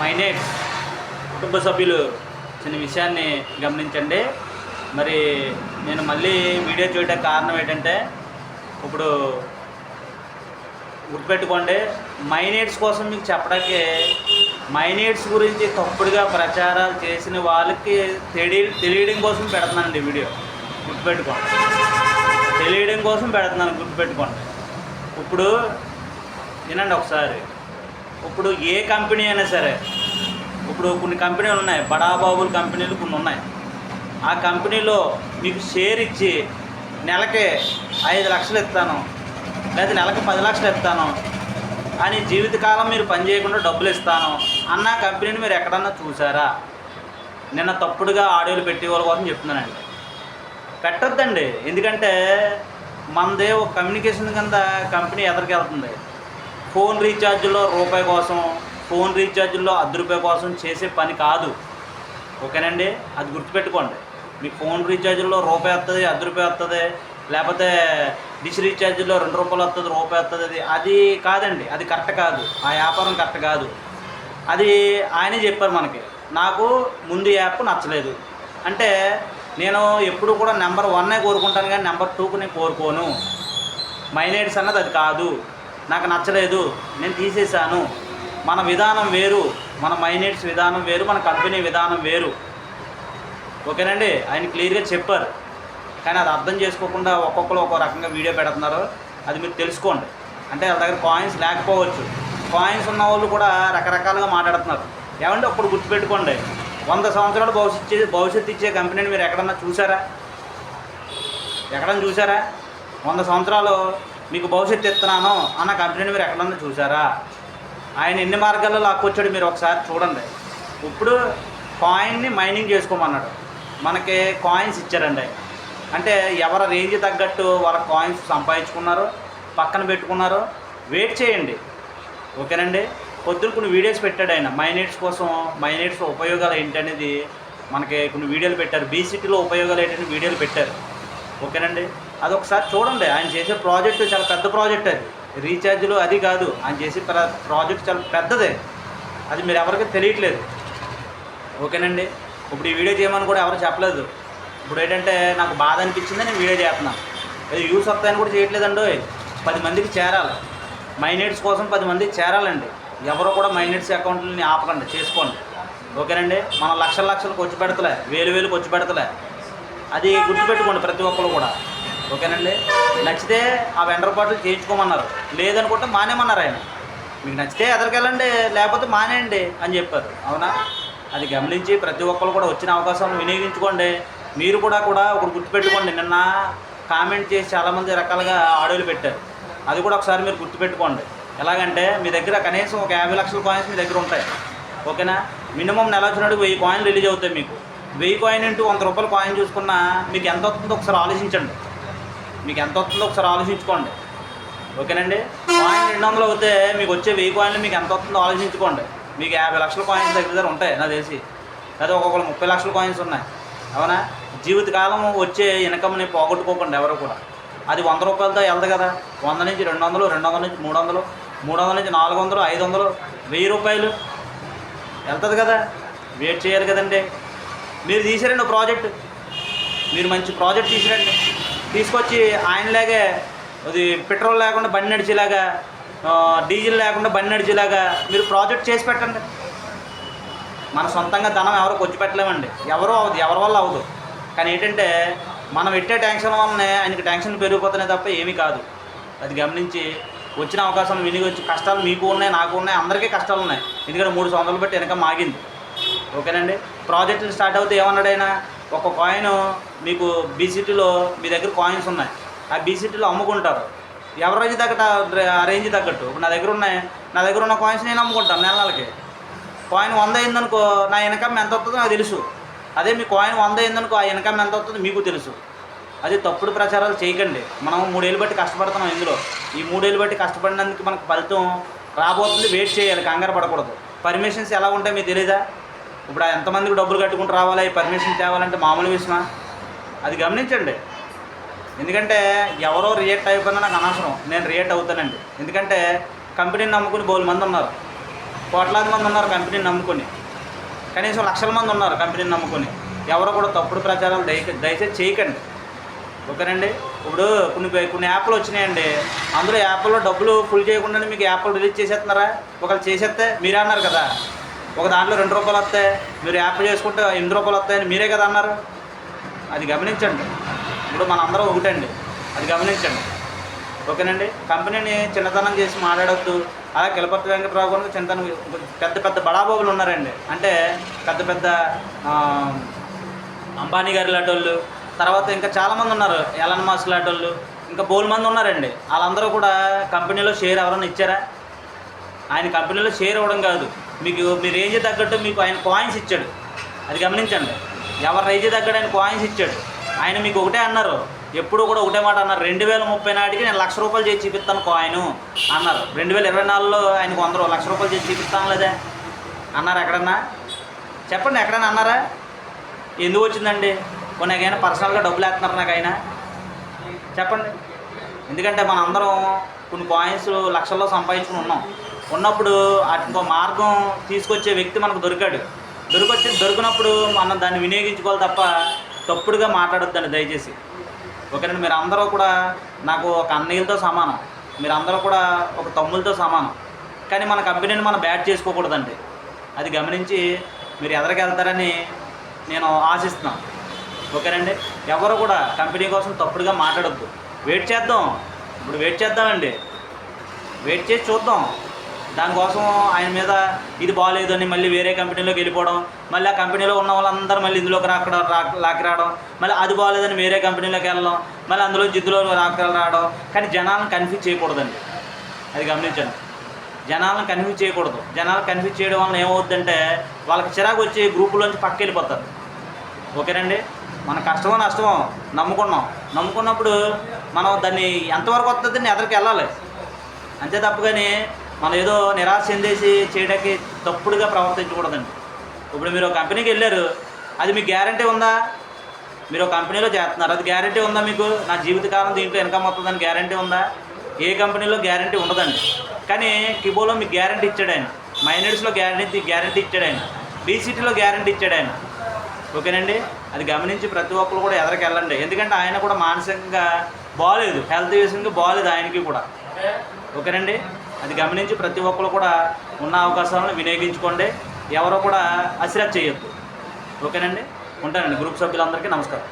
మైనేట్స్ కుటుంబ సభ్యులు చిన్న విషయాన్ని గమనించండి. మరి నేను మళ్ళీ వీడియో చేయడానికి కారణం ఏంటంటే ఇప్పుడు గుర్తుపెట్టుకోండి మైనేట్స్ కోసం మీకు చెప్పడానికి మైనేట్స్ గురించి తప్పుడుగా ప్రచారాలు చేసిన వాళ్ళకి తెలియ తెలియడం కోసం పెడుతున్నానండి వీడియో. గుర్తుపెట్టుకోండి. తెలియడం కోసం పెడుతున్నాను గుర్తుపెట్టుకోండి. ఇప్పుడు వినండి ఒకసారి. ఇప్పుడు ఏ కంపెనీ అయినా సరే ఇప్పుడు కొన్ని కంపెనీలు ఉన్నాయి బడాబాబుల కంపెనీలు కొన్ని ఉన్నాయి. ఆ కంపెనీలో మీకు షేర్ ఇచ్చి నెలకి ఐదు లక్షలు ఇస్తాను లేదా నెలకి పది లక్షలు ఇస్తాను అని జీవితకాలం మీరు పని చేయకుండా డబ్బులు ఇస్తాను అన్న కంపెనీని మీరు ఎక్కడన్నా చూసారా? నిన్న తప్పుడుగా ఆడియోలు పెట్టే వాళ్ళ కోసం చెప్తున్నానండి. పెట్టొద్దండి. ఎందుకంటే మనదే ఒక కమ్యూనికేషన్ కింద కంపెనీ ఎదరికి వెళ్తుంది ఫోన్ రీఛార్జ్లో రూపాయి కోసం ఫోన్ రీఛార్జ్లో అర్ధ రూపాయి కోసం చేసే పని కాదు. ఓకేనండి? అది గుర్తుపెట్టుకోండి. మీకు ఫోన్ రీఛార్జ్లో రూపాయి వస్తుంది అర్ధ రూపాయి వస్తుంది లేకపోతే డిష్ రీఛార్జ్లో రెండు రూపాయలు వస్తుంది రూపాయి వస్తుంది అది అది కాదండి. అది కరెక్ట్ కాదు. ఆ వ్యాపారం కరెక్ట్ కాదు. అది ఆయనే చెప్పారు మనకి. నాకు ముందు యాప్ నచ్చలేదు. అంటే నేను ఎప్పుడు కూడా నెంబర్ వన్నే కోరుకుంటాను కానీ నెంబర్ టూకు నేను కోరుకోను. మైనేట్స్ అన్నది అది కాదు. నాకు నచ్చలేదు నేను తీసేశాను. మన విధానం వేరు మన మైనేట్స్ విధానం వేరు మన కంపెనీ విధానం వేరు. ఓకేనండి? ఆయన క్లియర్గా చెప్పారు. కానీ అది అర్థం చేసుకోకుండా ఒక్కొక్కరు ఒక్కో రకంగా వీడియో పెడుతున్నారు. అది మీరు తెలుసుకోండి. అంటే వాళ్ళ దగ్గర కాయిన్స్ లేకపోవచ్చు. కాయిన్స్ ఉన్న వాళ్ళు కూడా రకరకాలుగా మాట్లాడుతున్నారు. ఏమంటే అప్పుడు గుర్తుపెట్టుకోండి. వంద సంవత్సరాలు భవిష్యత్ భవిష్యత్తు ఇచ్చే కంపెనీని మీరు ఎక్కడన్నా చూసారా? ఎక్కడన్నా చూసారా? వంద సంవత్సరాలు మీకు భవిష్యత్తు ఇస్తున్నాను అన్న కంపెనీని మీరు ఎక్కడన్నా చూసారా ఆయన ఎన్ని మార్గాల్లో లాక్కొచ్చాడు మీరు ఒకసారి చూడండి. ఇప్పుడు కాయిన్ని మైనింగ్ చేసుకోమన్నాడు. మనకి కాయిన్స్ ఇచ్చారండి. అంటే ఎవరి రేంజ్ తగ్గట్టు వాళ్ళ కాయిన్స్ సంపాదించుకున్నారు పక్కన పెట్టుకున్నారు. వెయిట్ చేయండి. ఓకేనండి? పొద్దున కొన్ని వీడియోస్ పెట్టాడు ఆయన. మైనేట్స్ కోసం మైనేట్స్ ఉపయోగాలు ఏంటనేది మనకి కొన్ని వీడియోలు పెట్టారు. బీసీటీలో ఉపయోగాలు ఏంటని వీడియోలు పెట్టారు. ఓకేనండి? అది ఒకసారి చూడండి. ఆయన చేసే ప్రాజెక్టు చాలా పెద్ద ప్రాజెక్ట్ అది. రీఛార్జ్లు అది కాదు. ఆయన చేసే ప్ర- ప్రాజెక్ట్ చాలా పెద్దదే. అది మీరు ఎవరికి తెలియట్లేదు. ఓకేనండి. ఇప్పుడు ఈ వీడియో చేయమని కూడా ఎవరు చెప్పలేదు. ఇప్పుడు ఏంటంటే నాకు బాధ అనిపించింది నేను వీడియో చేస్తున్నాను అది యూస్ వస్తాయని కూడా చేయట్లేదండి పది మందికి చేరాలి. మైనేట్స్ కోసం పది మందికి చేరాలండి. ఎవరో కూడా మైనేట్స్ అకౌంట్లని ఆపకండి. చేసుకోండి. ఓకేనండి. మన లక్షల లక్షలు ఖర్చు పెడతలే. వేలు వేలు ఖర్చు పెడతలే. అది గుర్తుపెట్టుకోండి ప్రతి ఒక్కరు కూడా. ఓకేనండి? నచ్చితే ఆ వెండర్ బాటిల్ చేయించుకోమన్నారు. లేదనుకుంటే మానేమన్నారు ఆయన. మీకు నచ్చితే ఎదరికెళ్ళండి లేకపోతే మానేయండి అని చెప్పారు. అవునా? అది గమనించి ప్రతి ఒక్కరు కూడా వచ్చిన అవకాశం వినియోగించుకోండి. మీరు కూడా కూడా ఒకటి గుర్తుపెట్టుకోండి. నిన్న కామెంట్ చేసి చాలామంది రకాలుగా ఆడియోలు పెట్టారు. అది కూడా ఒకసారి మీరు గుర్తుపెట్టుకోండి. ఎలాగంటే మీ దగ్గర కనీసం ఒక యాభై లక్షల కాయిన్స్ మీ దగ్గర ఉంటాయి. ఓకేనా? మినిమం నెల వచ్చినట్టు వెయ్యి కాయిన్ రిలీజ్ అవుతాయి మీకు. వెయ్యి కాయిన్ ఇంటూ వంద రూపాయల కాయిన్ చూసుకున్నా మీకు ఎంత వస్తుందో ఒకసారి ఆలోచించండి. మీకు ఎంత వస్తుందో ఒకసారి ఆలోచించుకోండి. ఓకేనండి? కాయిన్ రెండు వందలు అవుతే మీకు వచ్చే వెయ్యి కాయిన్లు మీకు ఎంత వస్తుందో ఆలోచించుకోండి. మీకు యాభై లక్షల కాయిన్స్ దగ్గర దగ్గర ఉంటాయి నా తెలిసి. లేదా ఒక్కొక్కరు ముప్పై లక్షల కాయిన్స్ ఉన్నాయి. అవునా? జీవితకాలం వచ్చే ఇన్కమ్ని పోగొట్టుకోకండి ఎవరు కూడా. అది వంద రూపాయలతో వెళ్దు కదా. వంద నుంచి రెండు వందలు రెండు వందల నుంచి మూడు వందలు మూడు వందల నుంచి నాలుగు వందలు ఐదు వందలు వెయ్యి రూపాయలు. వెళ్తుంది కదా. వెయిట్ చేయాలి కదండి. మీరు తీసారండి ప్రాజెక్ట్ మీరు మంచి ప్రాజెక్ట్ తీసిరండి. తీసుకొచ్చి ఆయనలాగే అది పెట్రోల్ లేకుండా బండి నడిచేలాగా డీజిల్ లేకుండా బండి నడిచేలాగా మీరు ప్రాజెక్ట్ చేసి పెట్టండి. మన సొంతంగా ధనం ఎవరు ఖర్చు పెట్టలేమండి ఎవరో అవ్వదు ఎవరి వల్ల అవ్వదు. కానీ ఏంటంటే మనం పెట్టే టెన్షన్ వల్లనే ఆయనకి టెన్షన్ పెరిగిపోతున్నాయి తప్ప ఏమీ కాదు. అది గమనించి వచ్చిన అవకాశం వినియోగించి కష్టాలు మీకు ఉన్నాయి నాకు ఉన్నాయి అందరికీ కష్టాలు ఉన్నాయి. ఎందుకంటే మూడు సంవత్సరాలు బట్టి వెనక మాగింది. ఓకేనండి? ప్రాజెక్టులు స్టార్ట్ అవుతే ఏమన్నాడైనా ఒక కాయిన్ మీకు బీసీటీలో మీ దగ్గర కాయిన్స్ ఉన్నాయి. ఆ బీసీటీలో అమ్ముకుంటారు. ఎవరేజ్ తగ్గట్టు ఆ రేంజ్ తగ్గట్టు. ఇప్పుడు నా దగ్గర ఉన్నాయి నా దగ్గర ఉన్న కాయిన్స్ నేను అమ్ముకుంటాను నెల నెలకి కాయిన్ వంద అయిందనుకో నా ఇన్కమ్ ఎంత వస్తుందో నాకు తెలుసు. అదే మీ కాయిన్ వంద అయిందనుకో ఆ ఇన్కమ్ ఎంత వస్తుందో మీకు తెలుసు. అది తప్పుడు ప్రచారాలు చేయకండి. మనం మూడేళ్ళు బట్టి కష్టపడుతున్నాం ఇందులో. ఈ మూడేళ్ళు బట్టి కష్టపడినందుకు మనకు ఫలితం రాబోతుంది వెయిట్ చేయాలి కంగారు పడకూడదు. పర్మిషన్స్ ఎలా ఉంటాయి మీకు తెలీదా? ఇప్పుడు ఆ ఎంతమందికి డబ్బులు కట్టుకుంటూ రావాలా ఈ పర్మిషన్ తేవాలంటే మామూలు విషయమా? అది గమనించండి. ఎందుకంటే ఎవరో రియాక్ట్ అయిపోయినా నాకు అనవసరం. నేను రియాక్ట్ అవుతానండి. ఎందుకంటే కంపెనీని నమ్ముకుని బోలు మంది ఉన్నారు. కోట్లాది మంది ఉన్నారు కంపెనీని నమ్ముకొని. కనీసం లక్షల మంది ఉన్నారు కంపెనీని నమ్ముకొని. ఎవరు కూడా తప్పుడు ప్రచారాలు దయ దయచేసి చేయకండి. ఓకేనండి? ఇప్పుడు కొన్ని కొన్ని యాప్లు వచ్చినాయండి. అందులో యాప్లో డబ్బులు ఫుల్ చేయకుండానే మీకు యాప్లు రిలీజ్ చేసేస్తున్నారా? ఒకళ్ళు చేసేస్తే మీరే అన్నారు కదా. ఒక దాంట్లో రెండు రూపాయలు వస్తాయి. మీరు యాప్ చేసుకుంటే ఎనిమిది రూపాయలు వస్తాయని మీరే కదా అన్నారు. అది గమనించండి. ఇప్పుడు మనందరం ఒకటండి. అది గమనించండి. ఓకేనండి? కంపెనీని చిన్నతనం చేసి మాట్లాడొద్దు. అలా కిలపతి వెంకటరావు గారు చిన్నతనం పెద్ద పెద్ద బడాబాబులు ఉన్నారండి. అంటే పెద్ద పెద్ద అంబానీ గారి లాంటి తర్వాత ఇంకా చాలామంది ఉన్నారు. ఎలన్ మాస్ లాంటి ఇంకా బోల్ మంది ఉన్నారండి. వాళ్ళందరూ కూడా కంపెనీలో షేర్ ఎవరైనా ఇచ్చారా? ఆయన కంపెనీలో షేర్ ఇవ్వడం కాదు. మీకు మీ రేంజ్ తగ్గట్టు మీకు ఆయన కాయిన్స్ ఇచ్చాడు. అది గమనించండి. ఎవరి రేంజ్ తగ్గట్టు ఆయన కాయిన్స్ ఇచ్చాడు. ఆయన మీకు ఒకటే అన్నారు. ఎప్పుడు కూడా ఒకటే మాట అన్నారు. రెండు వేల ముప్పై నాటికి నేను లక్ష రూపాయలు చేసి చూపిస్తాను కాయిన్ అన్నారు. రెండు వేల ఇరవై నాలుగులో ఆయనకు వంద లక్ష రూపాయలు చేసి చూపిస్తాను లేదా? అన్నారు ఎక్కడన్నా? చెప్పండి ఎక్కడన్నా అన్నారా? ఎందుకు వచ్చిందండి? కొన్ని నాకైనా పర్సనల్గా డబ్బులు వేస్తున్నారు నాకు ఆయన చెప్పండి. ఎందుకంటే మనందరం కొన్ని కాయిన్స్ లక్షల్లో సంపాదించుకుని ఉన్నాం. ఉన్నప్పుడు అటు ఇంకో మార్గం తీసుకొచ్చే వ్యక్తి మనకు దొరికాడు. దొరికొచ్చి దొరికినప్పుడు మనం దాన్ని వినియోగించుకోవాలి తప్ప తప్పుడుగా మాట్లాడొద్దండి దయచేసి. ఓకేనండి మీరు అందరూ కూడా నాకు ఒక అన్నయ్యలతో సమానం. మీరు అందరూ కూడా ఒక తమ్ములతో సమానం. కానీ మన కంపెనీని మనం బ్యాట్ చేసుకోకూడదండి. అది గమనించి మీరు ఎదరికెళ్తారని నేను ఆశిస్తున్నాను. ఓకేనండి ఎవరు కూడా కంపెనీ కోసం తప్పుడుగా మాట్లాడొద్దు. వెయిట్ చేద్దాం. ఇప్పుడు వెయిట్ చేద్దామండి. వెయిట్ చేసి చూద్దాం. దానికోసం ఆయన మీద ఇది బాగాలేదని మళ్ళీ వేరే కంపెనీలోకి వెళ్ళిపోవడం మళ్ళీ ఆ కంపెనీలో ఉన్న వాళ్ళందరూ మళ్ళీ ఇందులోకి రాకడం రా- లాక్కి రావడం మళ్ళీ అది బాగాలేదని వేరే కంపెనీలోకి వెళ్ళడం మళ్ళీ అందులో జిద్దులో రాక రావడం. కానీ జనాలను కన్ఫ్యూజ్ చేయకూడదండి. అది గమనించండి. జనాలను కన్ఫ్యూజ్ చేయకూడదు. జనాలను కన్ఫ్యూజ్ చేయడం వల్ల ఏమవుద్దంటే వాళ్ళకి చిరాకు వచ్చి గ్రూపులోంచి పక్క వెళ్ళిపోతారు ఓకేనండి మన కష్టమో నష్టమో నమ్ముకున్నాం. నమ్ముకున్నప్పుడు మనం దాన్ని ఎంతవరకు వస్తుందని ఎదరికి వెళ్ళాలి. అంతే తప్ప కానీ మనం ఏదో నిరాశ చెందేసి చేయడానికి తప్పుడుగా ప్రవర్తించకూడదండి. ఇప్పుడు మీరు ఒక కంపెనీకి వెళ్ళారు అది మీకు గ్యారంటీ ఉందా? మీరు కంపెనీలో చేస్తున్నారు అది గ్యారంటీ ఉందా మీకు? నా జీవితకాలం దీంట్లో ఇన్కమ్ వస్తుందని గ్యారంటీ ఉందా? ఏ కంపెనీలో గ్యారంటీ ఉండదండి. కానీ కిబోలో మీకు గ్యారంటీ ఇచ్చాడు ఆయన. మైనర్స్లో గ్యారంటీ గ్యారంటీ ఇచ్చాడు ఆయన. బీసీటీలో గ్యారంటీ ఇచ్చాడు ఆయన. ఓకేనండి? అది గమనించి ప్రతి ఒక్కరు కూడా ఎదరికి వెళ్ళండి. ఎందుకంటే ఆయన కూడా మానసికంగా బాగాలేదు హెల్త్ విషయంగా బాగాలేదు ఆయనకి కూడా. ఓకేనండి? అది గమనించి ప్రతి ఒక్కరు కూడా ఉన్న అవకాశాలను వినియోగించుకోండి. ఎవరో కూడా అసిరత్ చేయొద్దు. ఓకేనండి? ఉంటానండి. గ్రూప్ సభ్యులందరికీ నమస్కారం.